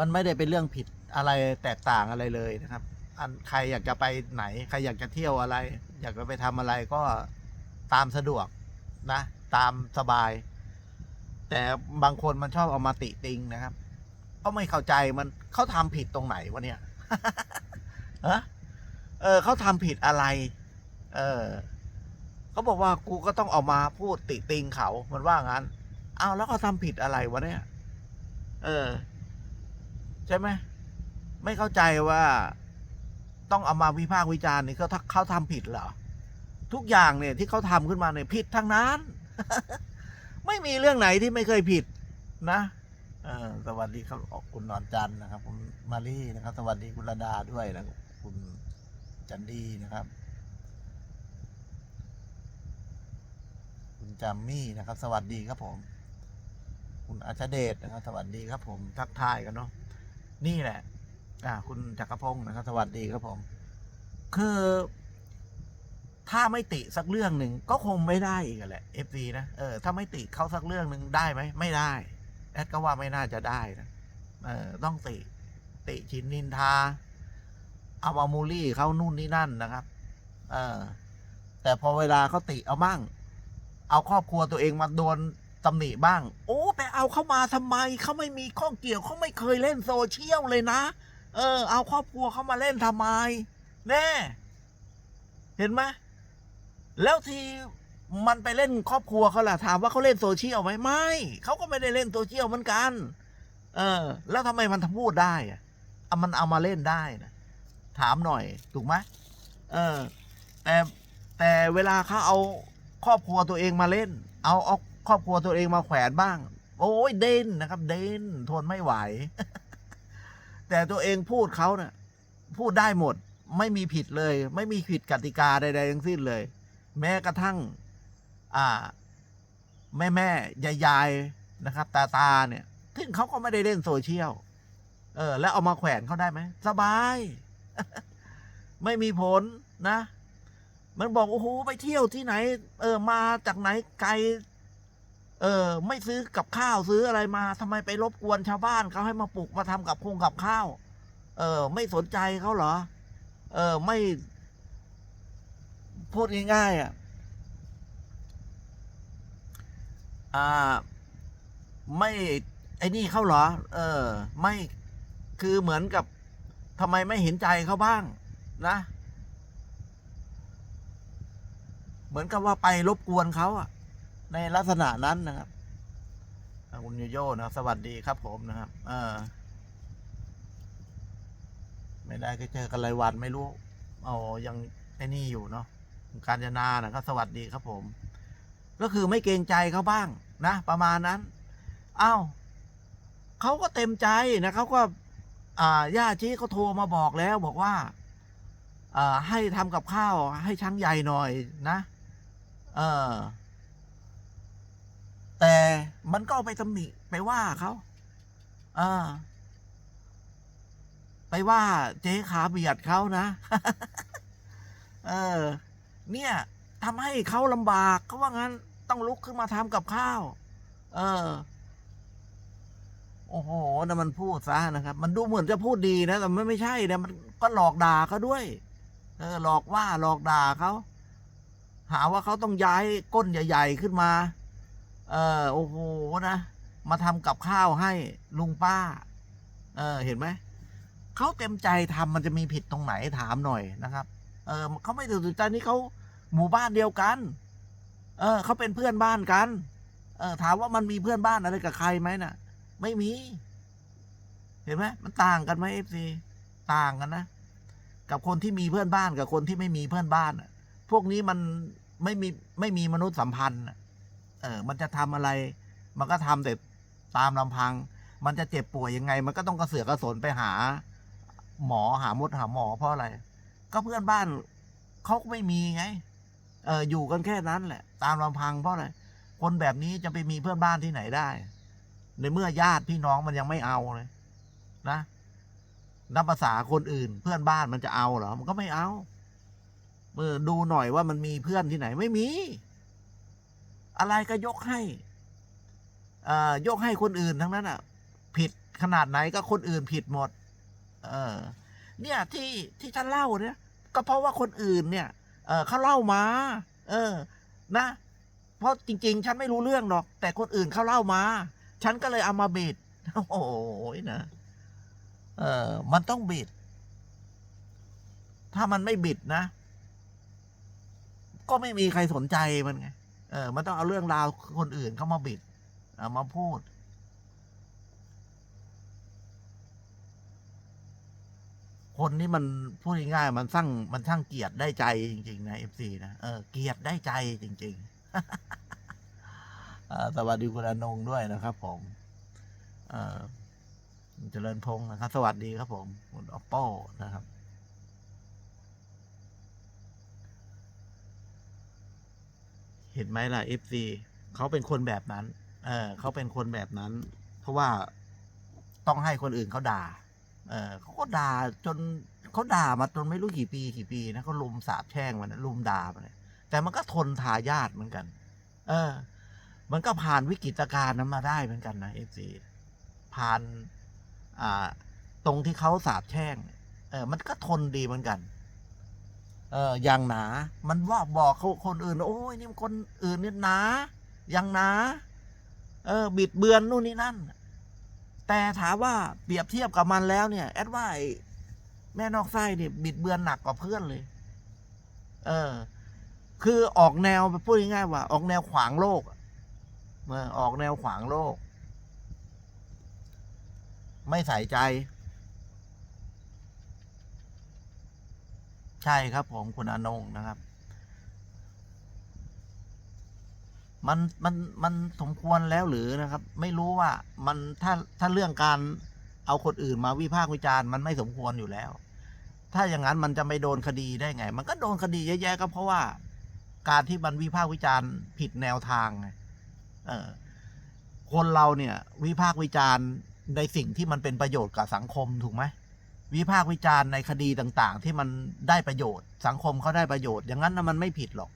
มันไม่ได้เป็นเรื่องผิดอะไรแตกต่างอะไรเลยนะครับ อันใครอยากจะไปไหน ใครอยากจะเที่ยวอะไร อยากจะไปทำอะไรก็ตามสะดวกนะ ตามสบาย แต่บางคนมันชอบเอามาติติงนะครับก็ไม่เข้าใจมันเขาทำผิดตรงไหนวะเนี่ยฮะเออเขาทำผิดอะไร เออเขาบอกว่ากูก็ต้องออกมาพูดติติงเขา มันว่างั้น เอาแล้วเขาทำผิดอะไรวะเนี่ย เออ ใช่ไหมไม่เข้าใจว่าต้องเอามาวิพากษ์วิจารณ์นี่เขาเขาทำผิดเหรอทุกอย่างเนี่ยที่เขาทำขึ้นมาเนี่ยผิดทั้งนั้น ไม่มีเรื่องไหนที่ไม่เคยผิดนะสวัสดีครับคุณนอนจันนะครับ คุณมารี่นะครับ สวัสดีคุณระดาด้วยนะคุณจันดีนะครับ คุณจามมี่นะครับ สวัสดีครับผม คุณอาชเดชนะครับ สวัสดีครับผมทักทายกันเนาะ นี่แหละ อ่า คุณจักรพงศ์นะครับ สวัสดีครับผม คือถ้าไม่ติสักเรื่องหนึ่งก็คงไม่ได้อีกแหละเอฟซีนะเออถ้าไม่ติเขาสักเรื่องหนึ่งได้ไหมไม่ได้แอดก็ว่าไม่น่าจะได้นะเออต้องติ ติชินนินทาเอามามูลี่เขานู่นนี่นั่นนะครับ เออแต่พอเวลาเขาติเอามั่ง เอาครอบครัวตัวเองมาโดน ตำหนิบ้าง โอ้ไปเอาเข้ามาทำไมเขาไม่มีข้องเกี่ยวเขาไม่เคยเล่นโซเชียลเลยนะ เออ เอาครอบครัวเขามาเล่นทำไม แน่ เห็นไหมแล้วทีมันไปเล่นครอบครัวเขาล่ะถามว่าเขาเล่นโซเชียลไหมไม่เขาก็ไม่ได้เล่นโซเชียลเหมือนกัน เออ แล้วทำไมมันทำพูดได้อะมันเอามาเล่นได้นะถามหน่อยถูกไหมเออ แต่แต่เวลาเขาเอาครอบครัวตัวเองมาเล่น เอาเอา ครอบครัวตัวเองมาแขวนบ้าง โอ้ยเด่นนะครับ เด่นทนไม่ไหว แต่ตัวเองพูดเขาเนะ่ะพูดได้หมด ไม่มีผิดเลย ไม่มีผิดกติกาใดๆทั้งสิ้นเลย แม้กระทั่ง อ่า แม่แม่ยายยายๆนะครับ ตาตาเนี่ยซึ่งเขาก็ไม่ได้เล่นโซเชียลเออ แล้วเอามาแขวนเขาได้ไหมสบาย ไม่มีผลนะ มันบอกโอ้โหไปเที่ยวที่ไหน เออ มาจากไหนไกล เออ ไม่ซื้อกับข้าวซื้ออะไรมาทำไมไปรบกวนชาวบ้านเขาให้มาปลูกมาทำกับคงกับข้าว เออ ไม่สนใจเขาเหรอ เออ ไม่พูดง่ายๆอะอ่า ไม่ไอ้นี่เขาเหรอ เออ ไม่คือเหมือนกับทำไมไม่เห็นใจเขาบ้างนะ เหมือนกับว่าไปรบกวนเขาอะ ในลักษณะนั้นนะครับอ่าคุณโยโย่นะสวัสดีครับผมนะครับเออไม่ได้ก็เจอกันรายวันไม่รู้เอายังไอ้นี่อยู่เนาะการจนานะก็สวัสดีครับผม ก็คือไม่เกรงใจเขาบ้างนะ ประมาณนั้นอ้าวเขาก็เต็มใจนะเขาก็อ่าย่าชี้เขาโทรมาบอกแล้วบอกว่าอ่าให้ทำกับข้าวให้ช้างใหญ่หน่อยนะ เออ แต่มันก็เอาไปตำหนิไปว่าเขาออไปว่าเจ๊ขาเบียดเขานะ เออ เนี่ยทำให้เขาลำบากเขาว่างั้น ต้องลุกขึ้นมาทำกับข้าว เออ โอ้โหนะมันพูดซะนะครับ มันดูเหมือนจะพูดดีนะ แต่มันไม่ใช่นะมันก็หลอกด่าเขาด้วย เออ หลอกว่าหลอกด่าเขา หาว่าเขาต้องย้ายก้นใหญ่ ๆ ขึ้นมา เออโอ้โหนะ มาทำกับข้าวให้ลุงป้า เออเห็นไหมเขาเต็มใจทำมันจะมีผิดตรงไหนถามหน่อยนะครับ เออเขาไม่ถือใจนี่เขาหมู่บ้านเดียวกัน เออเขาเป็นเพื่อนบ้านกัน เออถามว่ามันมีเพื่อนบ้านอะไรกับใครไหมน่ะ ไม่มี เห็นไหมมันต่างกันไหมเอฟซีต่างกันนะกับคนที่มีเพื่อนบ้านกับคนที่ไม่มีเพื่อนบ้านอะพวกนี้มันไม่มีไม่มีมนุษยสัมพันธ์ เออมันจะทำอะไร มันก็ทำแต่ตามลำพัง มันจะเจ็บป่วยยังไง มันก็ต้องกระเสือกกระสนไปหา หมอหามดหาหมอเพราะอะไร ก็เพื่อนบ้านเขาก็ไม่มีไง เอออยู่กันแค่นั้นแหละ ตามลำพังเพราะอะไรคนแบบนี้จะไปมีเพื่อนบ้านที่ไหนได้ ในเมื่อญาติพี่น้องมันยังไม่เอาเลย นะนับภาษาคนอื่น เพื่อนบ้านมันจะเอาเหรอ มันก็ไม่เอาเมื่อดูหน่อยว่ามันมีเพื่อนที่ไหนไม่มี อะไรก็ยกให้อ่ยกให้คนอื่นทั้งนั้นอะ ผิดขนาดไหนก็คนอื่นผิดหมด เออ เนี่ยที่ที่ฉันเล่าเนี่ย ก็เพราะว่าคนอื่นเนี่ย เออเขาเล่ามา เออ นะ เพราะจริง ๆ ฉันไม่รู้เรื่องหรอก แต่คนอื่นเขาเล่ามา ฉันก็เลยเอามาบิด โอ้โหนะ เออ มันต้องบิด ถ้ามันไม่บิดนะ ก็ไม่มีใครสนใจมันไง เออมันต้องเอาเรื่องราวคนอื่นเข้ามาบิดเอามาพูด คนนี้มันพูดง่ายๆมันสร้างมันช่างเกียดได้ใจจริง ๆ นะเอฟซีนะเออเกียดได้ใจจริง ๆสวัสดีคุณอนงด้วยนะครับ ผมเออคุณเจริญพงศ์นะครับ สวัสดีครับผม คุณออปโป้นะครับ เห็นไหมล่ะเอฟซีเขาเป็นคนแบบนั้น เออเขาเป็นคนแบบนั้น เพราะว่าต้องให้คนอื่นเขาด่า เออเขาก็ด่าจนเขาด่ามาจนไม่รู้กี่ปีกี่ปีนะเขาลุมสาบแช่งมันลุมด่ามันแต่มันก็ทนทายาทเหมือนกัน เออ มันก็ผ่านวิกฤตการณ์นั้นมาได้เหมือนกันนะเอฟซีผ่าน อ่า ตรงที่เขาสาบแช่ง เออ มันก็ทนดีเหมือนกัน เอออย่างหนา มันว่าบอกเขาคนอื่น โอ้ยนี่คนอื่นเนี่ยหนา อย่างหนา เออ บิดเบือนนู่นนี่นั่น แต่ถามว่าเปรียบเทียบกับมันแล้วเนี่ย แอดว่าไอ้แม่นอกไส้เนี่ยบิดเบือนหนักกว่าเพื่อนเลย เออ คือออกแนวไปพูดง่ายๆว่า ออกแนวขวางโลกอออกแนวขวางโลก ไม่ใส่ใจ ใช่ครับผมคุณอนงนะครับ มันมันมันสมควรแล้วหรือนะครับ ไม่รู้ว่ามันถ้าถ้าเรื่องการเอาคนอื่นมาวิพากษ์วิจารณ์มันไม่สมควรอยู่แล้ว ถ้าอย่างนั้นมันจะไม่โดนคดีได้ไง มันก็โดนคดีเยอะแยะก็เพราะว่า การที่มันวิพากษ์วิจารณ์ผิดแนวทางไงเออคนเราเนี่ย วิพากษ์วิจารณ์ในสิ่งที่มันเป็นประโยชน์กับสังคมถูกไหม วิพากษ์วิจารณ์ในคดีต่าง ๆ ที่มันได้ประโยชน์ สังคมเขาได้ประโยชน์ อย่างนั้นนะมันไม่ผิดหรอก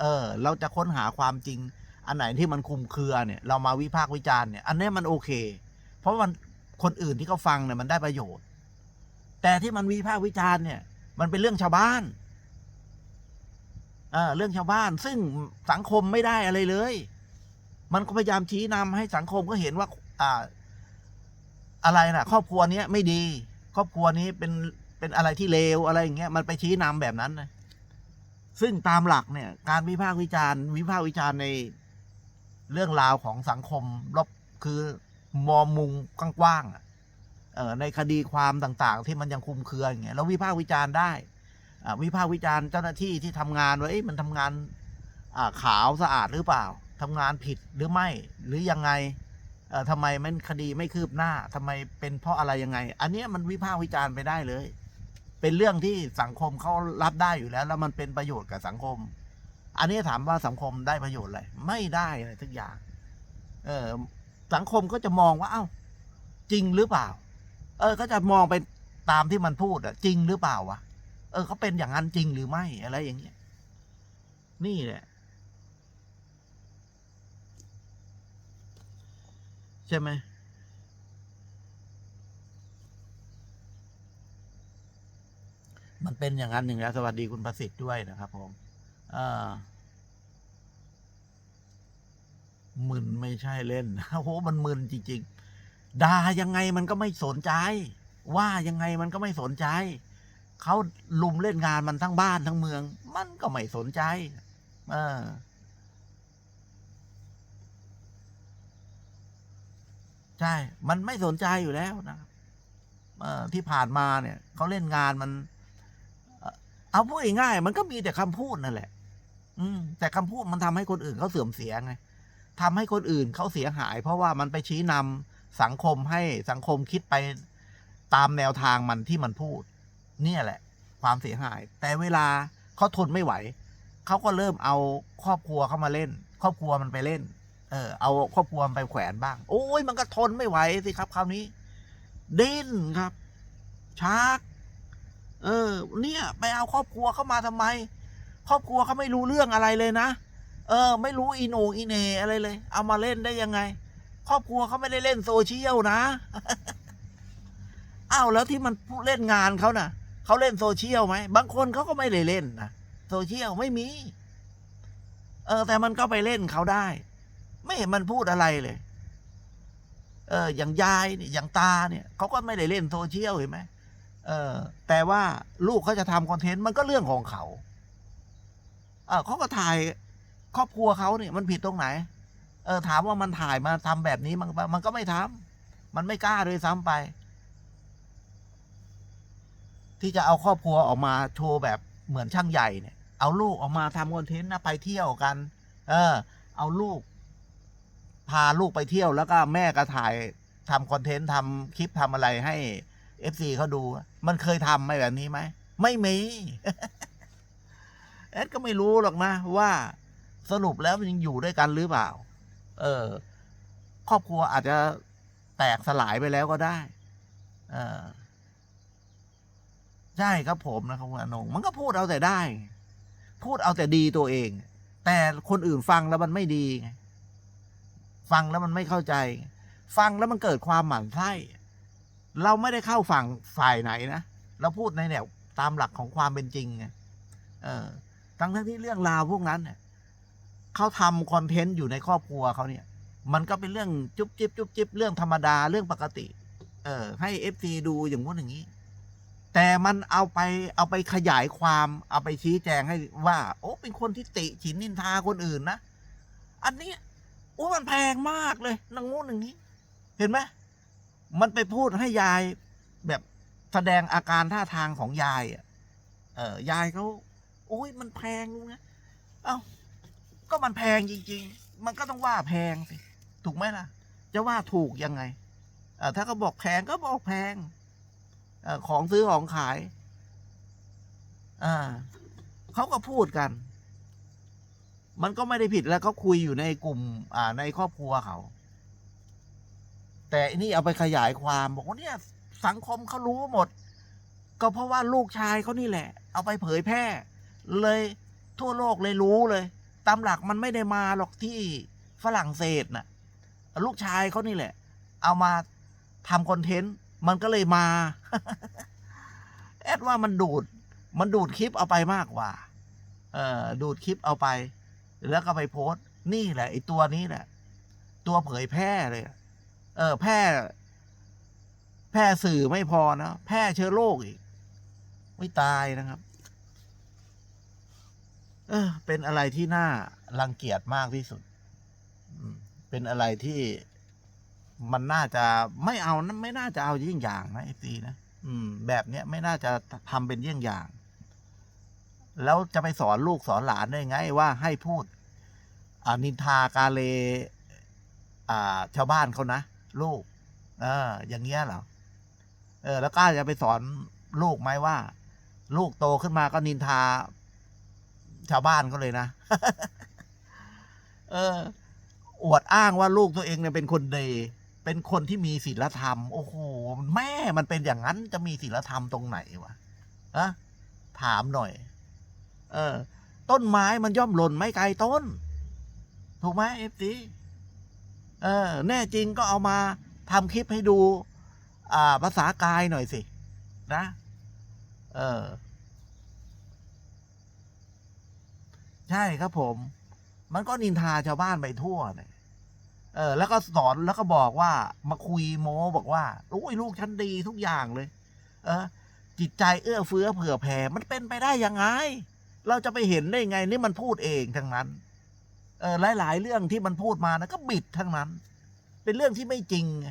เออ เราจะค้นหาความจริง อันไหนที่มันคุมเครือเนี่ย เรามาวิพากษ์วิจารณ์เนี่ย อันนี้มันโอเค เพราะมันคนอื่นที่เขาฟังเนี่ยมันได้ประโยชน์ แต่ที่มันวิพากษ์วิจารณ์เนี่ย มันเป็นเรื่องชาวบ้านเออเรื่องชาวบ้าน ซึ่งสังคมไม่ได้อะไรเลย มันก็พยายามชี้นำให้สังคมก็เห็นว่า อ่า อะไรนะครอบครัวเนี้ยไม่ดี ครอบครัวนี้เป็นเป็นอะไรที่เลวอะไรอย่างเงี้ยมันไปชี้นำแบบนั้นนะซึ่งตามหลักเนี่ย การวิพากษ์วิจารณ์ วิพากษ์วิจารณ์ในเรื่องราวของสังคมรบคือมองมุมกว้างๆในคดีความต่างๆ ที่มันยังคุมเครืออย่างเงี้ยเราวิพากษ์วิจารณ์ได้วิพากษ์วิจารณ์เจ้าหน้าที่ที่ทำงานว่าเอ๊ะมันทำงานขาวสะอาดหรือเปล่าทำงานผิดหรือไม่หรือยังไง ทำไมมันคดีไม่คืบหน้าทำไมเป็นเพราะอะไรยังไง อันนี้มันวิพากษ์วิจารณ์ไปได้เลย เป็นเรื่องที่สังคมเขารับได้อยู่แล้ว แล้วมันเป็นประโยชน์กับสังคม อันนี้ถามว่าสังคมได้ประโยชน์อะไรไม่ได้อะไรทุกอย่าง เออสังคมก็จะมองว่า เอ้า จริงหรือเปล่า เออ ก็จะมองไปตามที่มันพูดอะจริงหรือเปล่าวะเออเขาเป็นอย่างนั้นจริงหรือไม่อะไรอย่างเงี้ยนี่แหละ ใช่ไหมมันเป็นอย่างนั้นอย่งแล้ว สวัสดีคุณประสิทธิ์ด้วยนะครับผมเอมึนไม่ใช่เล่นโอ้โหมันมึนจริง ๆด่ายังไงมันก็ไม่สนใจ ว่ายังไงมันก็ไม่สนใจเขาลุมเล่นงานมันทั้งบ้านทั้งเมือง มันก็ไม่สนใจ เออ ใช่ มันไม่สนใจอยู่แล้วนะครับที่ผ่านมาเนี่ยเขาเล่นงานมัน เอาพูดง่ายๆมันก็มีแต่คำพูดนั่นแหละ อืม แต่คำพูดมันทำให้คนอื่นเขาเสื่อมเสียไงทำให้คนอื่นเขาเสียหาย เพราะว่ามันไปชี้นำสังคมให้สังคมคิดไปตามแนวทางมันที่มันพูด เนี่ยแหละ ความเสียหาย แต่เวลาเขาทนไม่ไหวเขาก็เริ่มเอาครอบครัวเข้ามาเล่น ครอบครัวมันไปเล่น เออเอาครอบครัวไปแขวนบ้าง โอ้ยมันก็ทนไม่ไหวสิครับ คราวนี้ ดิ้นครับชัก เออ เนี่ย ไปเอาครอบครัวเข้ามาทำไม ครอบครัวเขาไม่รู้เรื่องอะไรเลยนะเออ ไม่รู้อีโนอีเนอะไรเลย เอามาเล่นได้ยังไง ครอบครัวเขาไม่ได้เล่นโซเชียลนะอ้าวแล้วที่มันเล่นงานเขาน่ะเขาเล่นโซเชียลไหมบางคนเขาก็ไม่ได้เล่นนะโซเชียลไม่มี เออ แต่มันก็ไปเล่นเขาได้ ไม่เห็นมันพูดอะไรเลย เออ อย่างยายเนี่ยอย่างตาเนี่ยเขาก็ไม่ได้เล่นโซเชียลเห็นไหมเออ แต่ว่าลูกเขาจะทำคอนเทนต์มันก็เรื่องของเขาเออเขาก็ถ่ายครอบครัวเขาเนี่ยมันผิดตรงไหน เออ ถามว่ามันถ่ายมาทำแบบนี้มันมันก็ไม่ทำมันไม่กล้าเลยซ้ำไป ที่จะเอาครอบครัวออกมาโชว์แบบเหมือนช่างใหญ่เนี่ย เอาลูกออกมาทำคอนเทนต์นะไปเที่ยวกัน เออ เอาลูก พาลูกไปเที่ยวแล้วก็แม่ก็ถ่ายทำคอนเทนต์ทำคลิปทำอะไรให้เอฟซีเขาดู มันเคยทำไหมแบบนี้ไหม ไม่มีแอดก็ไม่รู้หรอกนะ ว่าสรุปแล้วมันยังอยู่ด้วยกันหรือเปล่า เออ ครอบครัวอาจจะแตกสลายไปแล้วก็ได้ เออใช่ครับผมนะครับคุณอนงมันก็พูดเอาแต่ได้ พูดเอาแต่ดีตัวเอง แต่คนอื่นฟังแล้วมันไม่ดีไง ฟังแล้วมันไม่เข้าใจ ฟังแล้วมันเกิดความหมั่นไส้เราไม่ได้เข้าฝั่งฝ่ายไหนนะเราพูดในแนวตามหลักของความเป็นจริงไงเออทั้งทั้งที่เรื่องราวพวกนั้นเนี่ยเขาทำคอนเทนต์อยู่ในครอบครัวเขาเนี่ย มันก็เป็นเรื่องจุ๊บจิ๊บจุ๊บจิ๊บเรื่องธรรมดาเรื่องปกติ เออ ให้เอฟซีดูอย่างงู้นอย่างนี้ แต่มันเอาไปเอาไปขยายความเอาไปชี้แจงให้ว่า โอ้เป็นคนที่ติฉินนินทาคนอื่นนะ อันนี้ อ้มันแพงมากเลยนางงู้นอย่างนี้ เห็นไหมมันไปพูดให้ยายแบบแสดงอาการท่าทางของยายอะเออยายเขาโอ้ยมันแพงลุงนะเอ้าก็มันแพงจริง ๆ มันก็ต้องว่าแพงสิถูกไหมล่ะ จะว่าถูกยังไงเออถ้าเขาบอกแพงก็บอกแพงเออของซื้อของขายอ่าเขาก็พูดกัน มันก็ไม่ได้ผิดแล้วเขาคุยอยู่ในกลุ่ม อ่าในครอบครัวเขา แต่อันนี่เอาไปขยายความบอกว่าเนี่ย สังคมเขารู้หมด ก็เพราะว่าลูกชายเขานี่แหละ เอาไปเผยแพร่ เลยทั่วโลกเลยรู้เลย ตามหลักมันไม่ได้มาหรอกที่ฝรั่งเศสน่ะ ลูกชายเขานี่แหละ เอามาทำคอนเทนต์ มันก็เลยมา แอดว่ามันดูด มันดูดคลิปเอาไปมากกว่า เออดูดคลิปเอาไป แล้วก็ไปโพสต์ นี่แหละไอ้ตัวนี้แหละ ตัวเผยแพร่เลย เออ แพร่ แพร่สื่อไม่พอนะ แพร่เชื้อโรคอีก ไม่ตายนะครับ เออ เป็นอะไรที่น่ารังเกียจมากที่สุด เป็นอะไรที่มันน่าจะไม่เอานะไม่น่าจะเอายี่งอย่างนะไอซีนะ อืม แบบเนี้ยไม่น่าจะทำเป็นเยี่ยงอย่าง แล้วจะไปสอนลูกสอนหลานได้ไงว่าให้พูดอนินทากาเลาชาวบ้านเขานะลูก เออ อย่างเงี้ยเหรอเออ แล้วกล้าจะไปสอนลูกไหมว่า ลูกโตขึ้นมาก็นินทา ชาวบ้านเขาเลยนะ เออ อวดอ้างว่าลูกตัวเองเนี่ยเป็นคนดีเป็นคนที่มีศีลธรรม โอ้โห แม่มันเป็นอย่างนั้นจะมีศีลธรรมตรงไหนวะอะถามหน่อย เออ ต้นไม้มันย่อมหล่นไม่ไกลต้น ถูกไหมเอฟซีเออ แน่จริงก็เอามาทำคลิปให้ดู อ่า ภาษากายหน่อยสิ นะ เออ ใช่ครับผม มันก็นินทาชาวบ้านไปทั่วเนี่ยเออ แล้วก็สอนแล้วก็บอกว่า มาคุยโม้บอกว่าโอ้ยลูกฉันดีทุกอย่างเลย เออ จิตใจเอื้อเฟื้อเผื่อแผ่ มันเป็นไปได้ยังไง เราจะไปเห็นได้ไงนี่มันพูดเองทั้งนั้น เออหลาย ๆ เรื่องที่มันพูดมานะก็บิดทั้งนั้น เป็นเรื่องที่ไม่จริงไง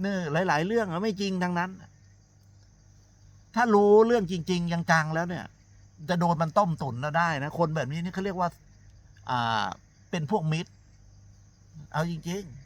เนอหลาย ๆ เรื่องอะไม่จริงทั้งนั้น ถ้ารู้เรื่องจริงๆยังจังแล้วเนี่ย จะโดนมันต้มตุ๋นแล้วได้นะคนแบบนี้นี่เขาเรียกว่า อ่า เป็นพวกมิตร เอาจริง ๆ